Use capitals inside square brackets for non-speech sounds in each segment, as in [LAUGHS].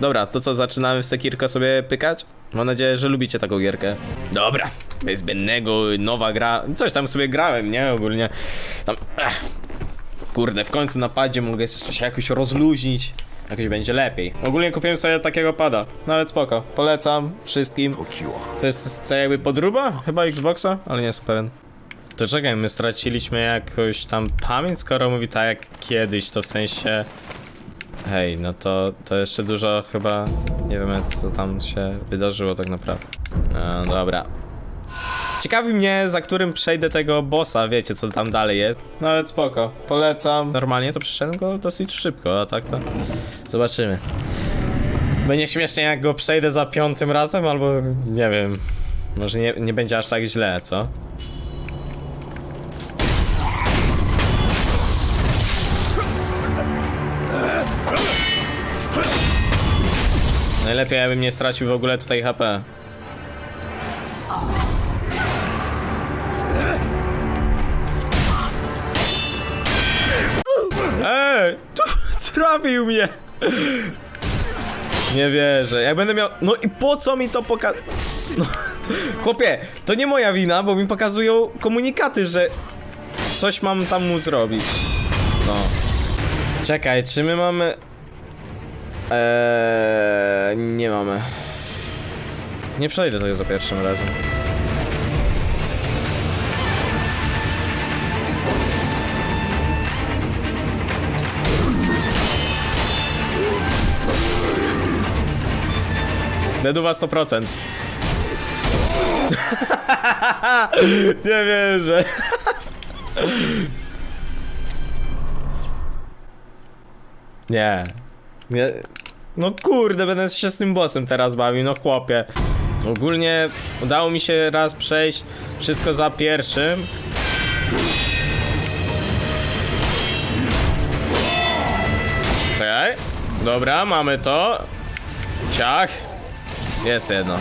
Dobra, to co, zaczynamy w Sekirko sobie pykać? Mam nadzieję, że lubicie taką gierkę. Dobra, bez zbędnego, nowa gra. Coś tam sobie grałem, nie? Ogólnie. Tam. Kurde, w końcu na padzie mogę się jakoś rozluźnić. Jakoś będzie lepiej. Ogólnie kupiłem sobie takiego pada. Nawet spoko. Polecam wszystkim. To jest to jakby podróba? Chyba Xboxa? Ale nie jestem pewien. To czekaj, my straciliśmy jakoś tam pamięć, skoro mówi tak jak kiedyś, to w sensie... Hej, no to, to jeszcze dużo chyba... Nie wiem co tam się wydarzyło tak naprawdę. No dobra. Ciekawi mnie, za którym przejdę tego bossa, wiecie co tam dalej jest. Nawet spoko, polecam. Normalnie to przeszedłem go dosyć szybko, a tak to... Zobaczymy. Będzie śmiesznie jak go przejdę za piątym razem, albo nie wiem. Może nie, nie będzie aż tak źle, co? Najlepiej, abym nie stracił w ogóle tutaj HP. Ej! [LAUGHS] Trafił mnie! Nie wierzę. Jak będę miał... No i po co mi to poka... No, [LAUGHS] chłopie, to nie moja wina, bo mi pokazują komunikaty, że coś mam tam mu zrobić. No. Czekaj, czy my mamy... Eee, nie mamy. Nie przejdę tego za pierwszym razem. Deduwa 100%. [LAUGHS] nie wierzę. Nie. Nie. No kurde, będę się z tym bossem teraz bawił, no chłopie. Ogólnie udało mi się raz przejść wszystko za pierwszym. Czekaj. Dobra, mamy to. Ciach. Jest jedno.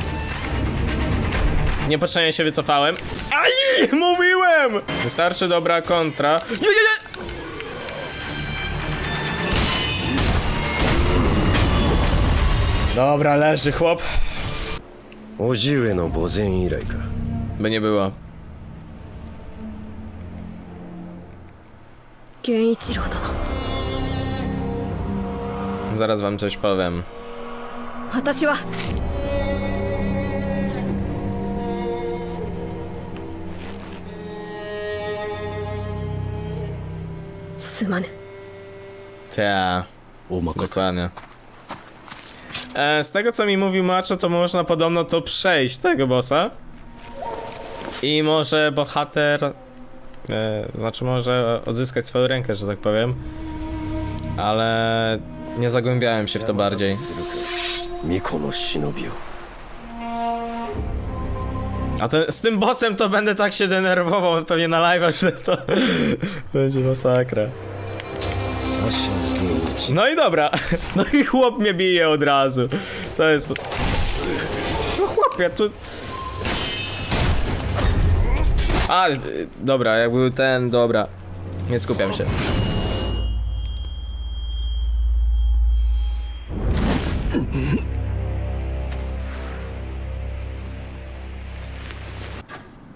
Niepotrzebnie się wycofałem. Aj! Mówiłem! Wystarczy dobra kontra. Nie, nie, nie! Dobra, leży chłop. 叔父上の墓前以来か By nie było. 源一郎殿 Zaraz wam coś powiem. 私はすまぬ Ta, お任せ dokładnie. E, z tego co mi mówił Macho, to można podobno to przejść, tego bossa. I może bohater... E, znaczy może odzyskać swoją rękę, że tak powiem. Ale... Nie zagłębiałem się w to bardziej. A ten, z tym bossem to będę tak się denerwował, pewnie na live'ach, że to [LAUGHS] będzie masakra. No i dobra. [LAUGHS] No i chłop mnie bije od razu. To jest... No chłopie, tu... A, y, dobra, jak był ten, dobra. Nie skupiam się.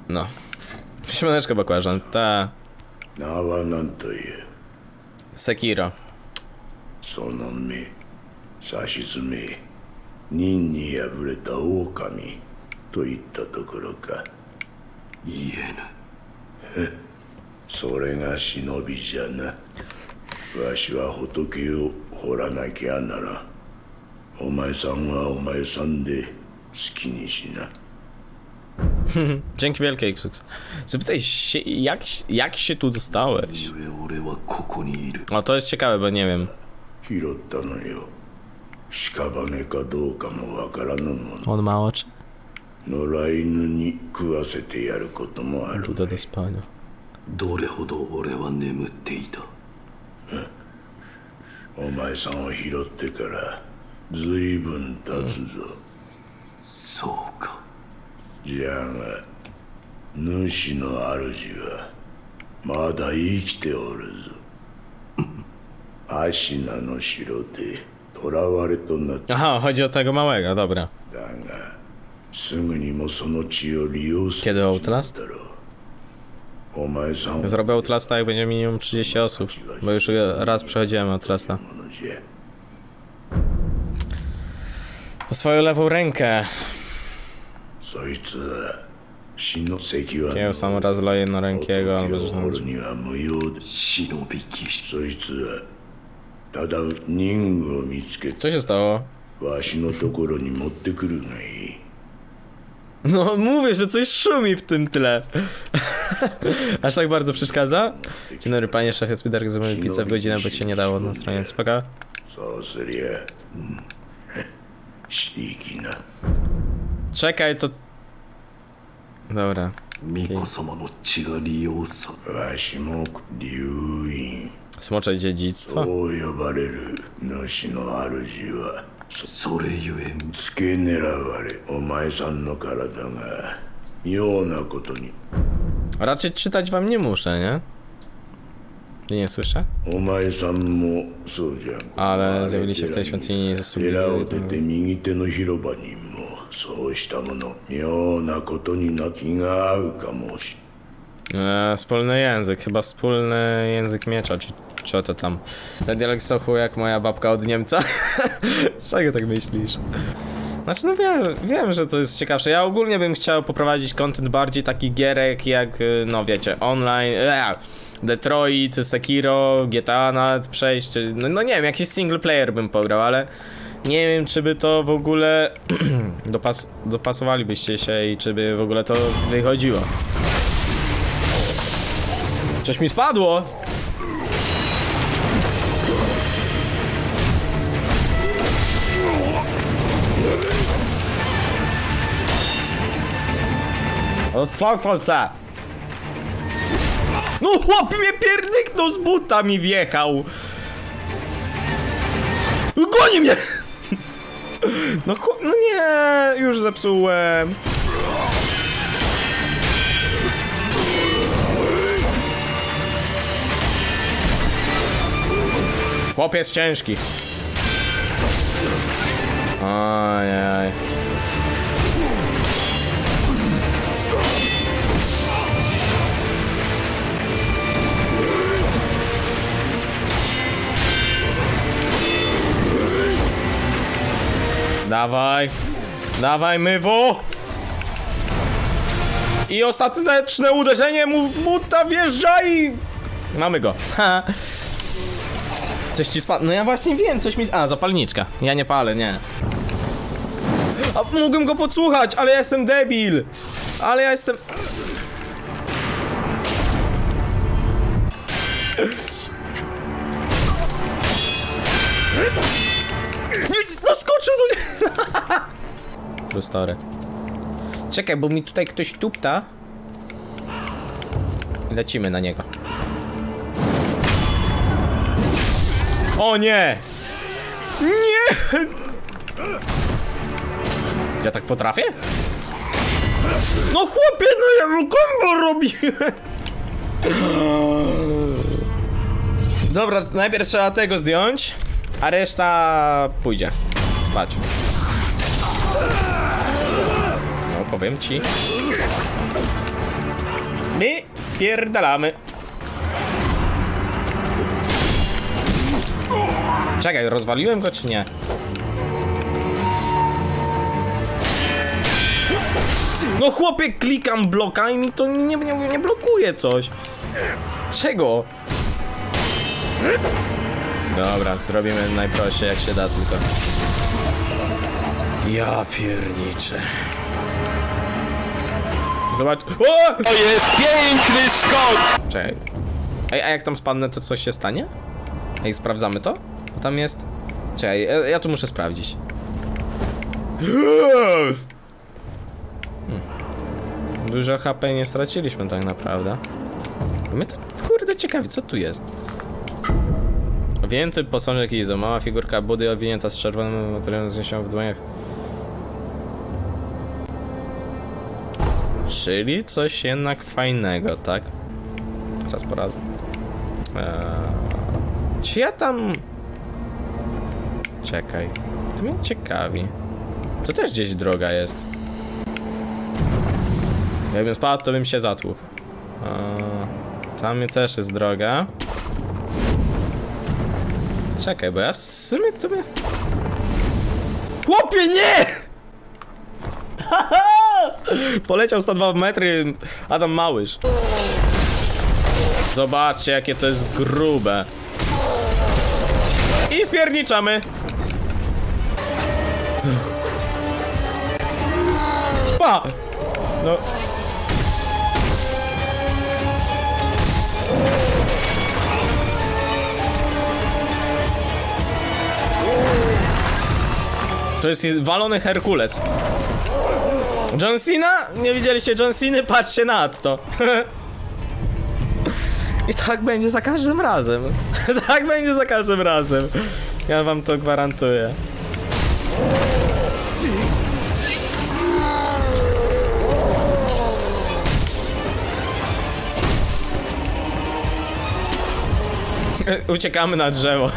No. Siemaneczko, bakłażan, ta... Sekiro. その目指し詰め任に敗れた狼といったところか。言えぬそれが忍びじゃな。わしは仏を掘らなきゃならん。お前さんはお前さんで好きにしな。[LAUGHS] Dzięki wielkie, Xux. Zapytaj się, jak, jak się tu dostałeś? ゆえ俺はここにいる O, to jest ciekawe, bo nie wiem. 拾ったのよ。屍かどうかもわからぬもの。On ma oczy? 野良犬に食わせてやることもある do spania. どれほど俺は眠っていた？お前さんを拾ってから随分経つぞ、そうか。じゃが主の主はまだ生きておるぞ [LAUGHS] アシナの城で 囚われとなった Aha, chodzi o tego małego, dobra. がすぐにもその血を利用す Kiedy る Outlast? だろうお前さんは Zrobię Outlasta jak będzie minimum 30 osób, bo już raz przechodziłem Outlasta. ものじゃ O swoją lewą rękę. そいつは死の関は Kieł sam raz leje na rękiego albo 時 coś を掘 tam. るには無用で忍び騎士そいつは ただ任務を見つけて Co się stało? わしのところに持ってくるがいい No mówię, że coś szumi w tym tle. [LAUGHS] Aż tak bardzo przeszkadza? Dzień dobry panie, szef jest Spiderek, zrobimy pizzę w godzinę, bo się nie dało na stronie spoko. そうすりゃ、うん、していきな Czekaj, to... Dobra. 巫女様の血が利用さわしも竜院 Smocze dziedzictwo? と呼ばれる主の主はそれゆえ付け狙われお前さんの体が妙なことに Raczej czytać wam nie muszę, nie? Nie, nie słyszę? お前さんもそうじゃん Ale zjawili się w tej świątyni i zasubili. 寺を出て右手の広場にも そうしたもの妙なことにな気が合うかもし Eee, wspólny język, chyba wspólny język miecza, czy, czy to tam. Ten dialekt sochu jak moja babka od Niemca. [LAUGHS] Czego tak myślisz? Znaczy, no wiem, wiem, że to jest ciekawsze. Ja ogólnie bym chciał poprowadzić content bardziej taki gierek jak, y, no wiecie, online, eee, Detroit, Sekiro, GTA nawet przejść, czy, no, no nie wiem, jakiś single player bym pograł, ale nie wiem, czy by to w ogóle [CLEARS THROAT] dopas dopasowalibyście się i czy by w ogóle to wychodziło. Coś mi spadło! O co to za? No chłop mnie pierdyknął z buta mi wjechał! Goni mnie! No, no nie, już zepsułem. Chłop jest ciężki. Ojej. Dawaj. Dawaj, mywo. I ostateczne uderzenie mu buta wjeżdża i... Mamy go. [LAUGHS] Ha. Coś ci spadło. No ja właśnie wiem, coś mi. A, zapalniczka. Ja nie palę, nie. A mógłbym go podsłuchać, ale ja jestem debil. Ale ja jestem. Skoczył do. True story. Czekaj, bo mi tutaj ktoś tupta. Lecimy na niego. O nie! Nie! Ja tak potrafię? No chłopie, no ja mu kombo robiłem! Dobra, najpierw trzeba tego zdjąć, a reszta pójdzie spać. No, powiem ci. My spierdalamy. Czekaj, rozwaliłem go czy nie? No chłopie, klikam bloka i mi to nie, nie, nie blokuje coś. Czego? Dobra, zrobimy najprościej jak się da tylko. Ja pierniczę. Zobacz. O! To jest piękny skok! Czekaj. Ej, a jak tam spadnę, to coś się stanie? Ej, sprawdzamy to? Bo tam jest... Czekaj, ja, ja tu muszę sprawdzić. Hmm. Dużo HP nie straciliśmy tak naprawdę. Mnie to kurde ciekawi, co tu jest? Owinięty posążek Izo, mała figurka budy owinięta z czerwonym materiałem zniesioną w dłoniach. Czyli coś jednak fajnego, tak? Teraz porazę. Eee, czy ja tam... Czekaj. To mnie ciekawi. To też gdzieś droga jest. Jakbym spadł, to bym się zatłukł. A, Tam też jest droga. Czekaj, bo ja w sumie to mnie... Chłopie, nie! [LAUGHS] Poleciał 102 metry Adam Małysz. Zobaczcie, jakie to jest grube. I spierniczamy. Pa! No. To jest walony Herkules. John Cena? Nie widzieliście John? Patrzcie na to. [LAUGHS] I tak będzie za każdym razem. [LAUGHS] tak będzie za każdym razem. Ja wam to gwarantuję. [LAUGHS] Uciekamy na drzewo.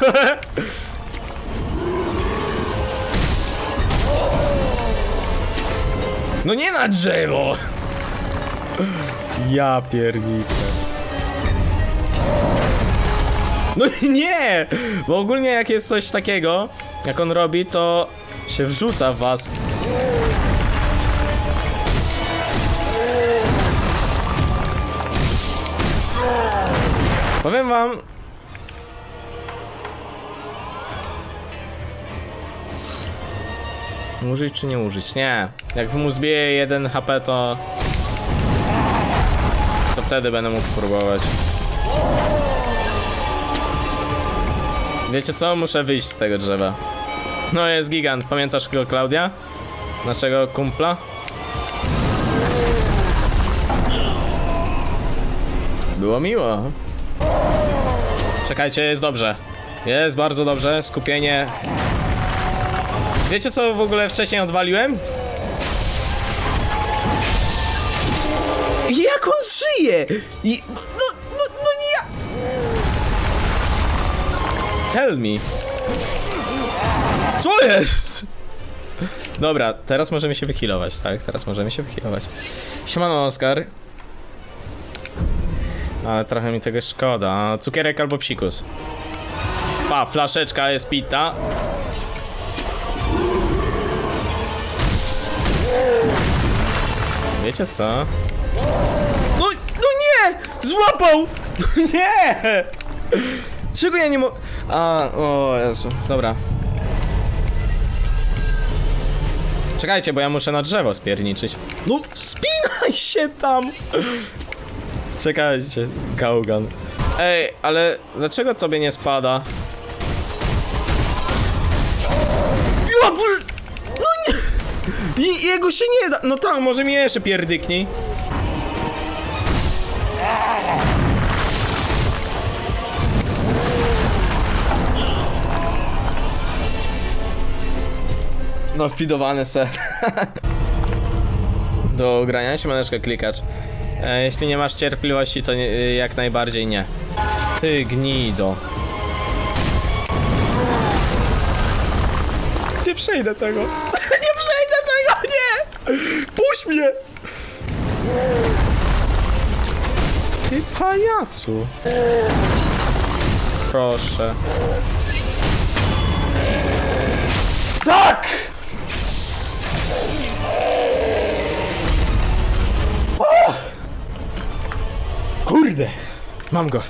No nie na drzewo! Ja pierniczę. No nie! Bo ogólnie jak jest coś takiego, jak on robi, to się wrzuca w was. Powiem wam... Użyć czy nie użyć? Nie. Jak mu zbije jeden HP, to... To wtedy będę mógł próbować. Wiecie co? Muszę wyjść z tego drzewa. No jest gigant. Pamiętasz go, Klaudia? Naszego kumpla? Było miło. Czekajcie, jest dobrze. Jest bardzo dobrze. Skupienie. Wiecie co w ogóle wcześniej odwaliłem? Jak on żyje? I... No, no, no nie ja... Tell me. Co jest? Dobra, teraz możemy się wyhealować, tak? Teraz możemy się wyhealować. Siemano, Oskar. Ale trochę mi tego szkoda. Cukierek albo psikus. Pa, flaszeczka jest pita. Wiecie co? No, no nie! Złapał! [LAUGHS] Nie! Czego ja nie mo... A, o Jezu, dobra. Czekajcie, bo ja muszę na drzewo spierniczyć. No, wspinaj się tam! Czekajcie, Gaugan. Ej, ale dlaczego tobie nie spada? Ja! I, jego się nie da... No tak, może mi jeszcze pierdyknij. No, fidowany set. [LAUGHS] Do grania się maneczkę klikacz. E, jeśli nie masz cierpliwości, to nie, y, jak najbardziej nie. Ty gnido. [LAUGHS] Nie przejdę tego. [LAUGHS] nie przejdę tego, nie! Puść mnie! Ty pajacu. Proszę. Tak! Kurde! Mam go.